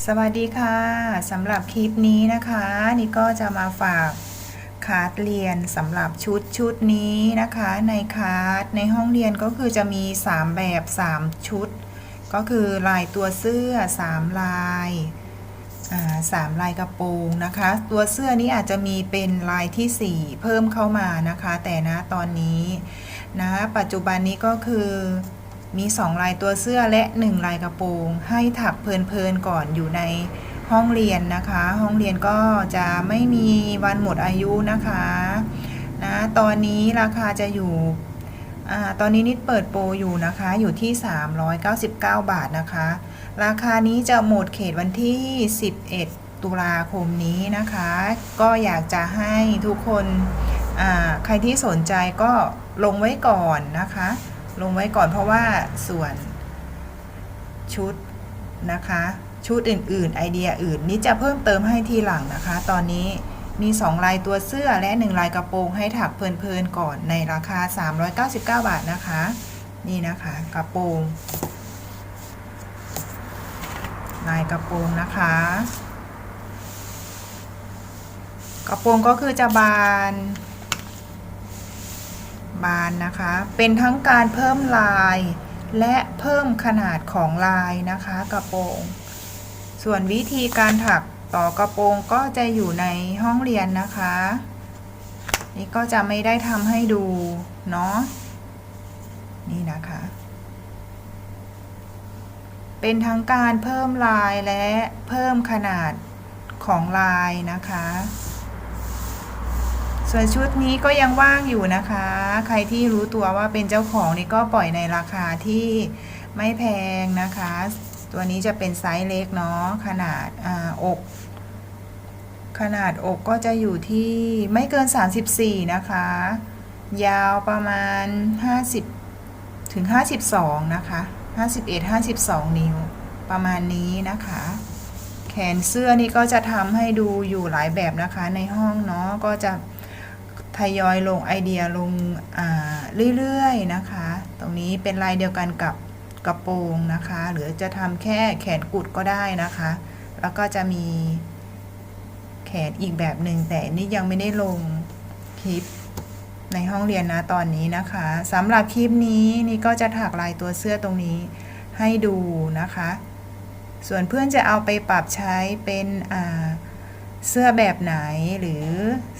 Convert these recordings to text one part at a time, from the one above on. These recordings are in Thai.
สวัสดีค่ะสำหรับคลิปนี้นะคะ นี่ก็จะมาฝากคาร์ดเรียนสำหรับชุดชุดนี้นะคะ ในคาร์ดในห้องเรียนก็คือจะมี 3 แบบ 3 ชุด ก็คือลายตัวเสื้อ 3 ลายสามลายกระโปรงนะคะ ตัวเสื้อนี้อาจจะมีเป็นลายทีสี่4 เพิ่มเข้ามานะคะ แต่นะตอนนี้นะปัจจุบันนี้ก็คือ มี 2 ลายตัวเสื้อและ 1 ลายกระโปรง ให้ถักเพลินๆก่อนอยู่ในห้องเรียนนะคะ ห้องเรียนก็จะไม่มีวันหมดอายุนะคะนะตอนนี้ราคาจะอยู่อตอนนี้นิดเปิดโปรอยู่นะคะอยู่ที่ 399 บาทนะคะ ราคานี้จะหมดเขตวันที่ 11 ตุลาคมนี้นะคะ ก็อยากจะให้ทุกคนใครที่สนใจก็ลงไว้ก่อนนะคะ ลงไว้ก่อนเพราะว่าส่วนชุดนะคะ ชุดอื่นๆ ไอเดียอื่นนี้จะเพิ่มเติมให้ทีหลังนะคะ ตอนนี้มี 2 ลายตัวเสื้อและ 1 ลายกระโปรงให้ถักเพลินๆก่อนในราคา 399 บาทนะคะ นี่นะคะกระโปรง ลายกระโปรงนะคะ กระโปรงก็คือจะบาน บานนะคะ เป็นทั้งการเพิ่มลาย และเพิ่มขนาดของลายนะคะกระโปรง ส่วนวิธีการถักต่อกระโปรงก็จะอยู่ในห้องเรียนนะคะ นี่ก็จะไม่ได้ทำให้ดูเนาะนี่นะคะ เป็นทั้งการเพิ่มลายและเพิ่มขนาดของลายนะคะ ส่วนชุดนี้ก็ยังว่างอยู่นะคะ ใครที่รู้ตัวว่าเป็นเจ้าของนี่ก็ปล่อยในราคาที่ไม่แพงนะคะ ตัวนี้จะเป็นไซส์เล็กเนาะขนาดออก ขนาดอกก็จะอยู่ที่ไม่เกิน 34 นะคะ ยาวประมาณ 50 ถึง 52 นะคะ 51 52 นิ้วประมาณนี้นะคะ แขนเสื้อนี่ก็จะทำให้ดูอยู่หลายแบบนะคะในห้องเนาะก็จะ ทยอยลงไอเดียลงเรื่อยๆนะคะ ตรงนี้เป็นลายเดียวกันกับกระโปรงนะคะ หรือจะทำแค่แขนกุดก็ได้นะคะ แล้วก็จะมีแขนอีกแบบหนึ่งแต่นี่ยังไม่ได้ลงคลิปในห้องเรียนนะตอนนี้นะคะสำหรับคลิปนี้นี่ก็จะถักลายตัวเสื้อตรงนี้ให้ดูนะคะ ส่วนเพื่อนจะเอาไปปรับใช้เป็นอ่า เสื้อแบบไหนหรือ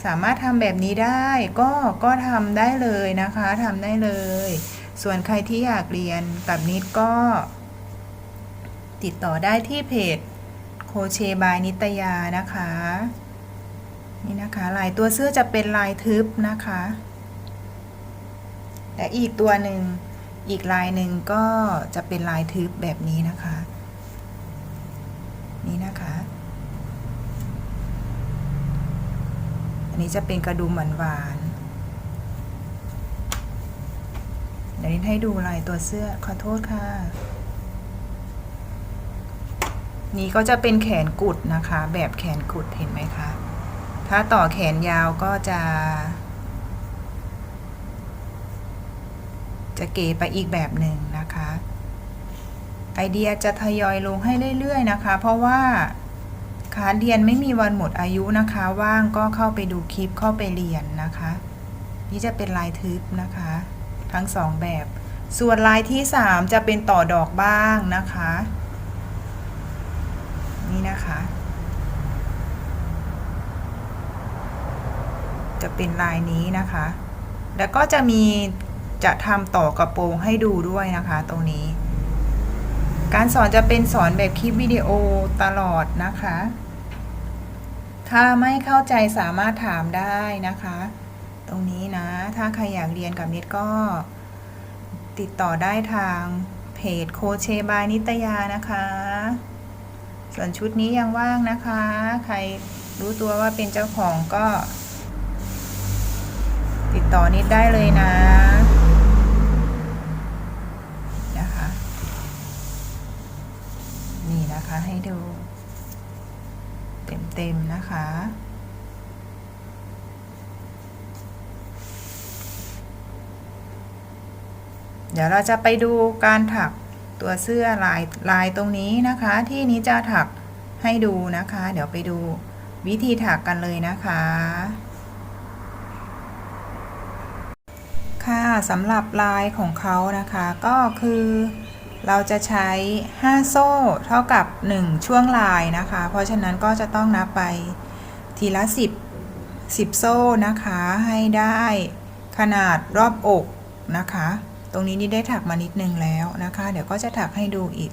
สามารถทำแบบนี้ได้ก็ก็ทำได้เลยนะคะทำได้เลย ส่วนใครที่อยากเรียนกับนิดก็ ติดต่อได้ที่เพจโคเชบายนิตยานะคะนี่นะคะลายตัวเสื้อจะเป็นลายทึบนะคะและอีกตัวหนึ่งอีกลายหนึ่งก็จะเป็นลายทึบแบบนี้นะคะ นี่นะคะ อันนี้จะเป็นกระดุมหวานๆเดี๋ยวนี้ให้ดูลายตัวเสื้อขอโทษค่ะ นี่ก็จะเป็นแขนกุดนะคะ แบบแขนกุดเห็นไหมคะ ถ้าต่อแขนยาวก็จะ จะเก๋ไปอีกแบบหนึ่งนะคะ ไอเดียจะทยอยลงให้เรื่อยๆนะคะ เพราะว่า คาร์ดเรียนไม่มีวันหมดอายุนะคะ ว่างก็เข้าไปดูคลิปเข้าไปเรียนนะคะ นี่จะเป็นลายทึบนะคะ ทั้งสองแบบ ส่วนลายที่สามจะเป็นต่อดอกบ้างนะคะ นี่นะคะ จะเป็นลายนี้นะคะ แล้วก็จะมีจะทำต่อกระโปรงให้ดูด้วยนะคะ ตรงนี้การสอนจะเป็นสอนแบบคลิปวิดีโอตลอดนะคะ ถ้าไม่เข้าใจสามารถถามได้นะคะ ตรงนี้นะ ถ้าใครอยากเรียนกับนิดก็ ติดต่อได้ทางเพจโคเชบายนิตยานะคะ ส่วนชุดนี้ยังว่างนะคะ ใครรู้ตัวว่าเป็นเจ้าของก็ ติดต่อนิดได้เลยนะนะคะ นี่นะคะให้ดู เต็มๆนะคะ เดี๋ยวเราจะไปดูการถักตัวเสื้อลายลายตรงนี้นะคะ ที่นี้จะถักให้ดูนะคะ เดี๋ยวไปดูวิธีถักกันเลยนะคะ ค่ะสำหรับลายของเขานะคะก็คือ เราจะใช้ 5 โซ่เท่ากับ 1 ช่วงลายนะคะ เพราะฉะนั้นก็จะต้องนับไปทีละ 10 10 โซ่นะคะให้ได้ขนาดรอบอกนะคะ ตรงนี้นี่ได้ถักมานิดนึงแล้วนะคะ เดี๋ยวก็จะถักให้ดูอีก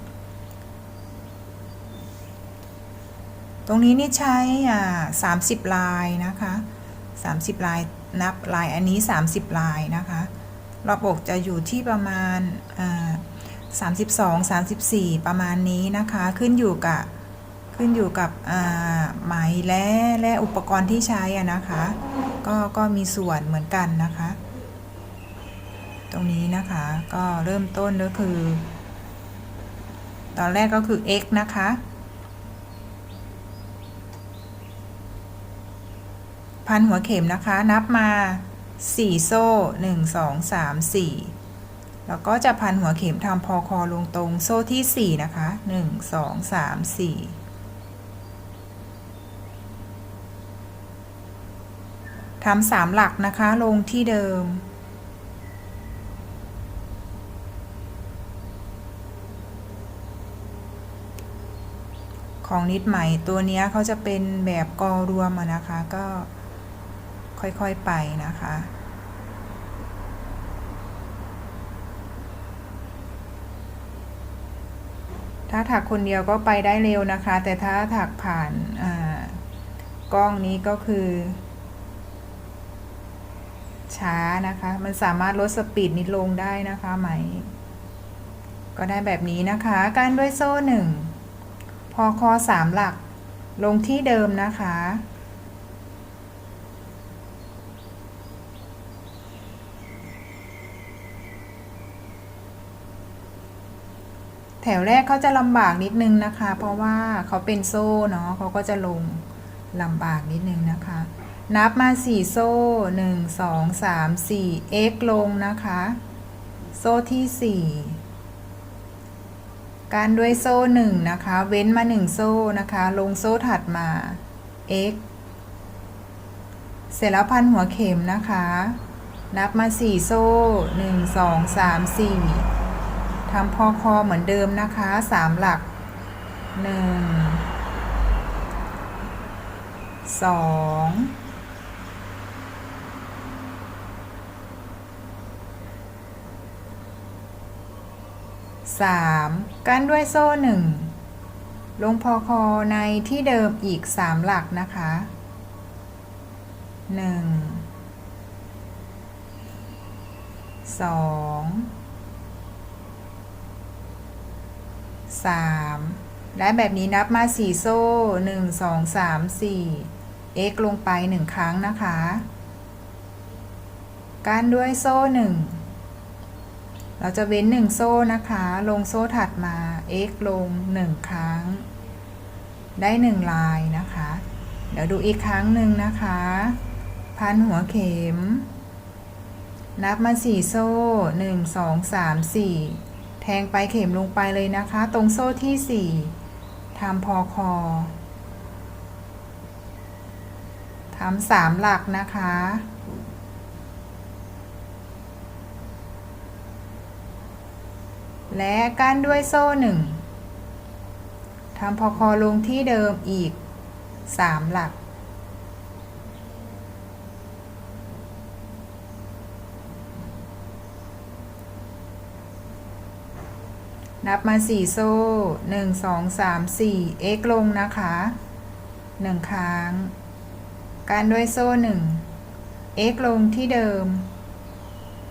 ตรงนี้นี่ใช้อ่า30 ลายนะคะ 30 ลายนับลายอันนี้ 30 ลายนะคะ รอบอกจะอยู่ที่ประมาณอ่า 32 34 ประมาณนี้นะคะ ขึ้นอยู่กับขึ้นอยู่กับไหมและและอุปกรณ์ที่ใช้อะนะคะ ก็ก็มีส่วนเหมือนกันนะคะ ตรงนี้นะคะก็เริ่มต้นก็คือ ตอนแรกก็คือ x นะคะ พันหัวเข็มนะคะ นับมา 4 โซ่ 1 2 3 4 แล้วก็จะพันหัวเข็มทำพอคอลงตรงโซ่ที่ 4 นะคะ 1 2 3 4 ทำสามหลักนะคะลงที่เดิม ของนิดใหม่ตัวนี้เขาจะเป็นแบบกอรวมนะคะ ก็ค่อยๆไปนะคะ ถ้าถักคนเดียวก็ไปได้เร็วนะคะ แต่ถ้าถักผ่านกล้องนี้ก็คือ ช้านะคะ มันสามารถลดสปีดนิดลงได้นะคะไหม ก็ได้แบบนี้นะคะ การด้วยโซ่หนึ่งพอคอสามหลักลงที่เดิมนะคะ ถวแรกเขาจะลำบากนิดนึงนะคะ เพราะว่าเขาเป็นโซ่เนาะเขาก็จะลงลำบากนิดนึงนะคะ นับมาสี่โซ่หนึ่งสองสามสี่ x ลงนะคะ โซ่ที่สี่การด้วยโซ่หนึ่งนะคะ เว้นมาหนึ่งโซ่นะคะ ลงโซ่ถัดมา x เสร็จแล้วพันหัวเข็มนะคะ นับมาสี่โซ่หนึ่งสองสามสี่ ทำพอคอเหมือนเดิมนะคะสามหลักหนึ่งสองสามกั้นด้วยโซ่หนึ่งลงพอคอในที่เดิมอีกสามหลักนะคะหนึ่งสอง สามและแบบนี้นับมาสี่โซ่หนึ่งสองสามสี่ x ลงไปหนึ่งครั้งนะคะ การด้วยโซ่หนึ่งเราจะเว้นหนึ่งโซ่นะคะ ลงโซ่ถัดมา x ลงหนึ่งครั้ง ได้หนึ่งลายนะคะ เดี๋ยวดูอีกครั้งหนึ่งนะคะ พันหัวเข็ม นับมาสี่โซ่หนึ่งสอ งสามสี่แทงไปเข็มลงไปเลยนะคะ ตรงโซ่ที่สี่ทำพอคอทำสามหลักนะคะ และกั้นด้วยโซ่หนึ่งทำพอคอลงที่เดิมอีกสามหลัก นับมาสี่โซ่หนึ่งสองสามสี่ x ลงนะคะหนึ่งครั้ง การด้วยโซ่หนึ่ง x ลงที่เดิม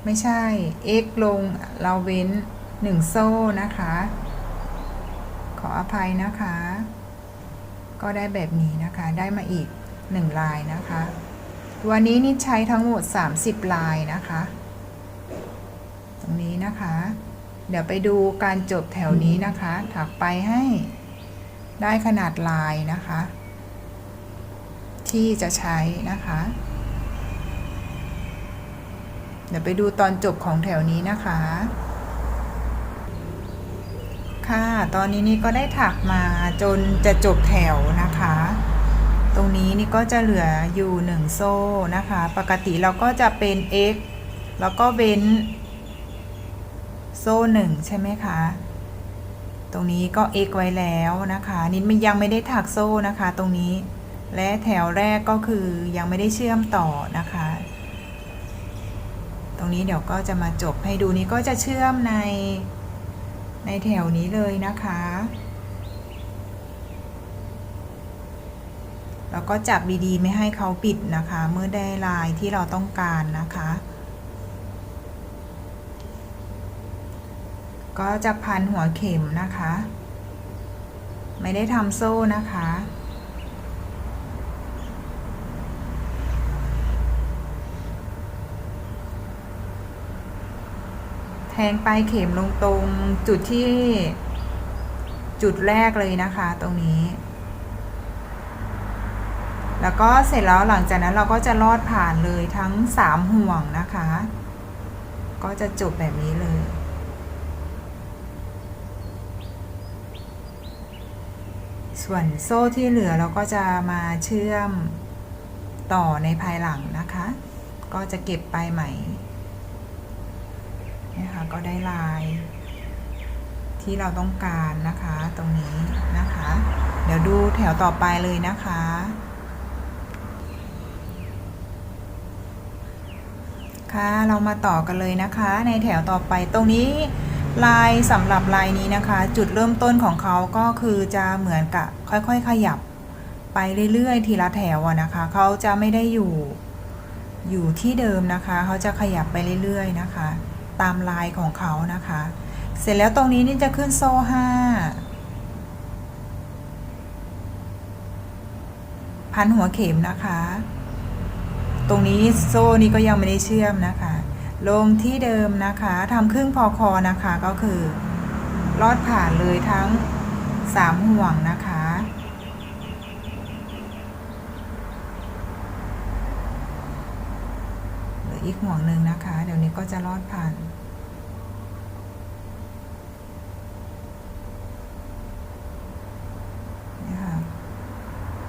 ไม่ใช่ x ลงเราเว้นหนึ่งโซ่นะคะ ขออภัยนะคะ ก็ได้แบบนี้นะคะ ได้มาอีกหนึ่งลายนะคะตัวนี้นี่ใช้ทั้งหมด 30 ลายนะคะ ตรงนี้นะคะ เดี๋ยวไปดูการจบแถวนี้นะคะ ถักไปให้ได้ขนาดลายนะคะ ที่จะใช้นะคะ เดี๋ยวไปดูตอนจบของแถวนี้นะคะ ค่ะ ตอนนี้นี่ก็ได้ถักมาจนจะจบแถวนะคะ ตรงนี้นี่ก็จะเหลืออยู่หนึ่งโซ่นะคะ ปกติเราก็จะเป็น x แล้วก็เว้น โซ่หนึ่งใช่ไหมคะ ตรงนี้ก็ x ไว้แล้วนะคะ นิดมันยังไม่ได้ถักโซ่นะคะ ตรงนี้ และแถวแรกก็คือยังไม่ได้เชื่อมต่อนะคะ ตรงนี้เดี๋ยวก็จะมาจบให้ดูนี้ก็จะเชื่อมในในแถวนี้เลยนะคะ แล้วก็จับดีๆ ไม่ให้เขาปิดนะคะ เมื่อได้ลายที่เราต้องการนะคะ ก็จะพันหัวเข็มนะคะ ไม่ได้ทำโซ่นะคะ แทงปลายเข็มลงตรงจุดที่จุดแรกเลยนะคะ ตรงนี้ แล้วก็เสร็จแล้วหลังจากนั้นเราก็จะลอดผ่านเลยทั้งสามห่วงนะคะ ก็จะจบแบบนี้เลย ส่วนโซ่ที่เหลือเราก็จะมาเชื่อมต่อในภายหลังนะคะ ก็จะเก็บปลายไหมเนี่ยค่ะก็ได้ลาย ที่เราต้องการนะคะตรงนี้นะคะ เดี๋ยวดูแถวต่อไปเลยนะคะค่ะเรามาต่อกันเลยนะคะ ในแถวต่อไปตรงนี้ ลายสำหรับลายนี้นะคะ จุดเริ่มต้นของเขาก็คือจะเหมือนกับค่อยๆขยับไปเรื่อยๆ ทีละแถวนะคะ เขาจะไม่ได้อยู่อยู่ที่เดิมนะคะ เขาจะขยับไปเรื่อยๆนะคะ ตามลายของเขานะคะ เสร็จแล้วตรงนี้นี่จะขึ้นโซ่ห้าพันหัวเข็มนะคะ ตรงนี้โซ่นี้ก็ยังไม่ได้เชื่อมนะคะ ลงที่เดิมนะคะทำครึ่งพอคอนะคะก็คือลอดผ่านเลยทั้งสามห่วงนะคะ เหลืออีกห่วงหนึ่งนะคะ เดี๋ยวนี้ก็จะลอดผ่านเนี่ยค่ะ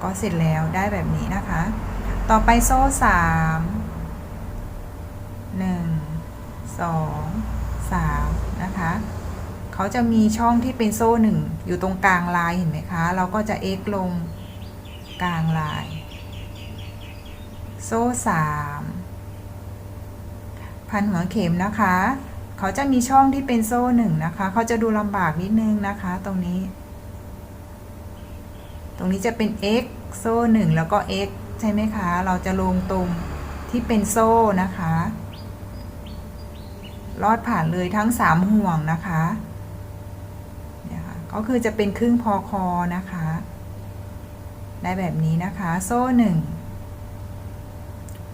ก็เสร็จแล้วได้แบบนี้นะคะ ต่อไปโซ่สาม 2 3 นะคะ เขาจะมีช่องที่เป็นโซ่หนึ่งอยู่ตรงกลางลายเห็นไหมคะ เราก็จะเอ็กลงกลางลาย โซ่ 3 พันหัวเข็มนะคะ เขาจะมีช่องที่เป็นโซ่หนึ่งนะคะ เขาจะดูลำบากนิดนึงนะคะ ตรงนี้ ตรงนี้จะเป็น x โซ่หนึ่งแล้วก็ x ใช่ไหมคะ เราจะลงตรงที่เป็นโซ่นะคะ ลอดผ่านเลยทั้งสามห่วงนะคะเนี่ยค่ะก็คือจะเป็นครึ่งพอคอนะคะ ได้แบบนี้นะคะ โซ่หนึ่ง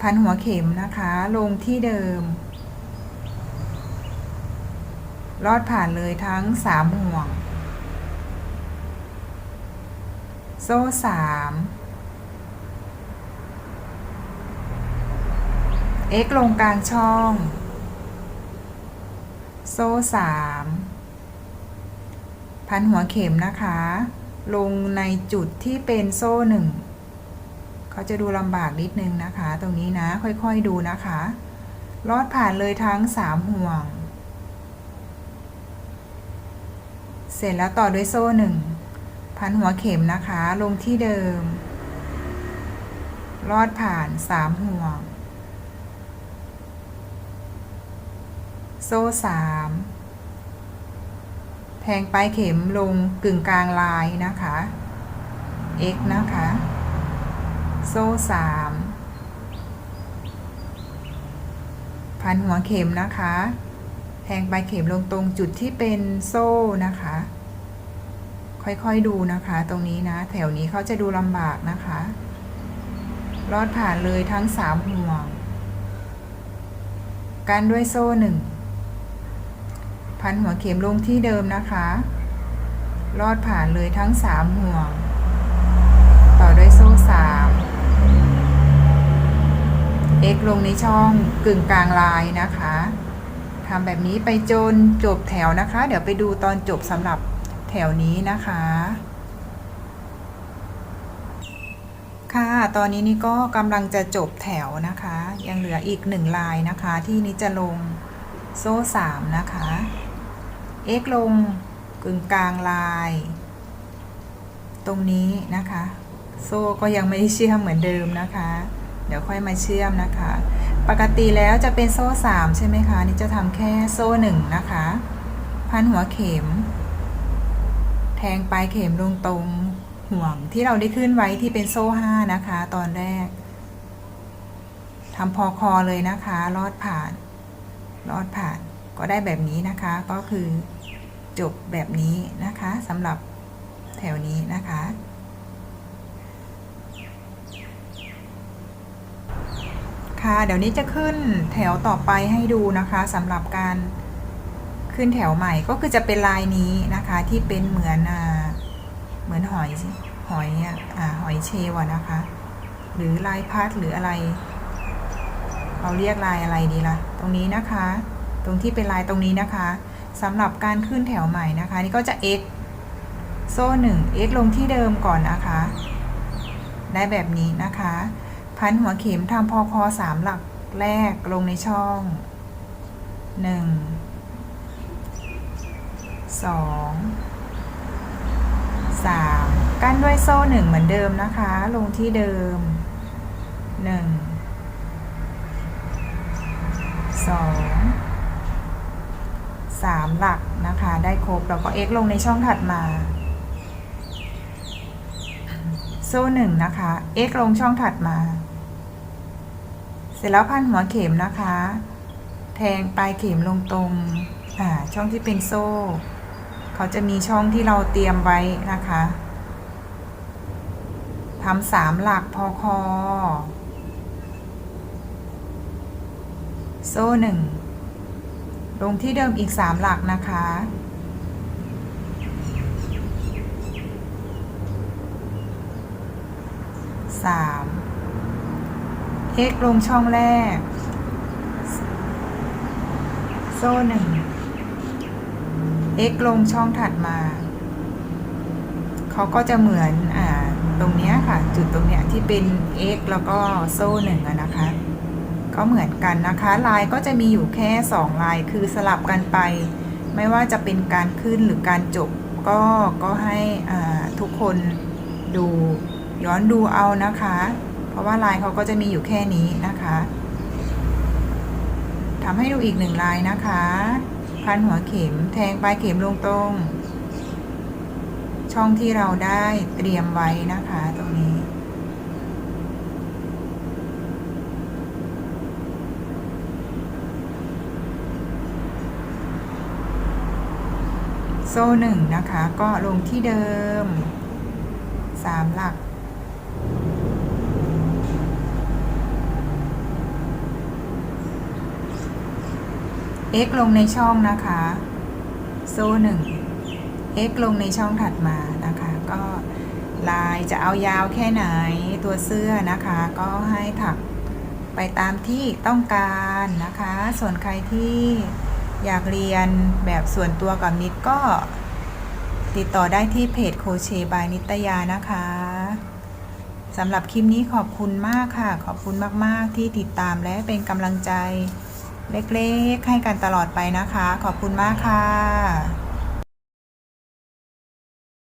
พันหัวเข็มนะคะ ลงที่เดิม ลอดผ่านเลยทั้งสามห่วง โซ่สาม x ลงกลางช่อง โซ่สามพันหัวเข็มนะคะ ลงในจุดที่เป็นโซ่หนึ่งเขาจะดูลำบากนิดนึงนะคะ ตรงนี้นะค่อยๆดูนะคะ ลอดผ่านเลยทั้งสามห่วง เสร็จแล้วต่อด้วยโซ่หนึ่งพันหัวเข็มนะคะ ลงที่เดิม ลอดผ่านสามห่วง โซ่สามแทงปลายเข็มลงกึ่งกลางลายนะคะ x นะคะ โซ่สามพันหัวเข็มนะคะ แทงปลายเข็มลงตรงจุดที่เป็นโซ่นะคะ ค่อยๆดูนะคะ ตรงนี้นะ แถวนี้เขาจะดูลำบากนะคะ ลอดผ่านเลยทั้งสามห่วงกันด้วยโซ่หนึ่ง พันหัวเข็มลงที่เดิมนะคะ ลอดผ่านเลยทั้งสามห่วง ต่อด้วยโซ่สาม x ลงในช่องกึ่งกลางลายนะคะทำแบบนี้ไปจนจบแถวนะคะ เดี๋ยวไปดูตอนจบสำหรับแถวนี้นะคะ ค่ะ ตอนนี้นี่ก็กำลังจะจบแถวนะคะ ยังเหลืออีกหนึ่งลายนะคะที่นี่จะลงโซ่สามนะคะ เอ็กลงกึ่งกลางลาย ตรงนี้นะคะ โซ่ก็ยังไม่เชื่อมเหมือนเดิมนะคะ เดี๋ยวค่อยมาเชื่อมนะคะ ปกติแล้วจะเป็นโซ่สามใช่ไหมคะ นี่จะทำแค่โซ่หนึ่งนะคะ พันหัวเข็ม แทงปลายเข็มลงตรงห่วงที่เราได้ขึ้นไว้ที่เป็นโซ่ห้านะคะ ตอนแรกทำพอคอเลยนะคะ ลอดผ่าน ลอดผ่านก็ได้แบบนี้นะคะก็คือ จบแบบนี้นะคะสำหรับแถวนี้นะคะ ค่ะเดี๋ยวนี้จะขึ้นแถวต่อไปให้ดูนะคะสำหรับการขึ้นแถวใหม่ก็คือจะเป็นลายนี้นะคะที่เป็นเหมือนอ่าเหมือนหอยหอยอ่าหอยเชลล์อะนะคะ หรือลายพัดหรืออะไรเราเรียกลายอะไรดีละ่ะ ตรงนี้นะคะ ตรงที่เป็นลายตรงนี้นะคะ สำหรับการขึ้นแถวใหม่นะคะ นี่ก็จะ x โซ่หนึ่ง x ลงที่เดิมก่อนนะคะ ได้แบบนี้นะคะ พันหัวเข็มทำพอคอสามหลักแรกลงในช่องหนึ่งสองสามกั้นด้วยโซ่หนึ่งเหมือนเดิมนะคะ ลงที่เดิมหนึ่ งสามหลักนะคะ ได้ครบแล้วก็ x ลงในช่องถัดมา โซ่หนึ่งนะคะ x ลงช่องถัดมา เสร็จแล้วพันหัวเข็มนะคะ แทงปลายเข็มลงตรงช่องที่เป็นโซ่ เขาจะมีช่องที่เราเตรียมไว้นะคะทำสามหลักพอคอ โซ่หนึ่ง ลงที่เดิมอีกสามหลักนะคะสาม x ลงช่องแรก โซ่หนึ่ง x ลงช่องถัดมา เขาก็จะเหมือนอ่าตรงเนี้ยค่ะ จุดตรงเนี้ยที่เป็น x แล้วก็โซ่หนึ่งนะคะ ก็เหมือนกันนะคะลายก็จะมีอยู่แค่สองลายคือสลับกันไป ไม่ว่าจะเป็นการขึ้นหรือการจบก็ก็ให้ทุกคนดูย้อนดูเอานะคะ เพราะว่าลายเขาก็จะมีอยู่แค่นี้นะคะทำให้ดูอีกหนึ่งลายนะคะ พันหัวเข็มแทงปลายเข็มลงตรง ช่องที่เราได้เตรียมไว้นะคะตรงนี้ โซ่หนึ่งนะคะ ก็ลงที่เดิมสามหลัก x ลงในช่องนะคะ โซ่หนึ่ง x ลงในช่องถัดมานะคะ ก็ลายจะเอายาวแค่ไหนตัวเสื้อนะคะ ก็ให้ถักไปตามที่ต้องการนะคะ ส่วนใครที่ อยากเรียนแบบส่วนตัวกับนิดก็ติดต่อได้ที่เพจโคเชบายนิตยานะคะสำหรับคลิปนี้ขอบคุณมากค่ะ ขอบคุณมาก ๆ ที่ติดตามและเป็นกำลังใจเล็ก ๆ ให้กันตลอดไปนะคะ ขอบคุณมากค่ะ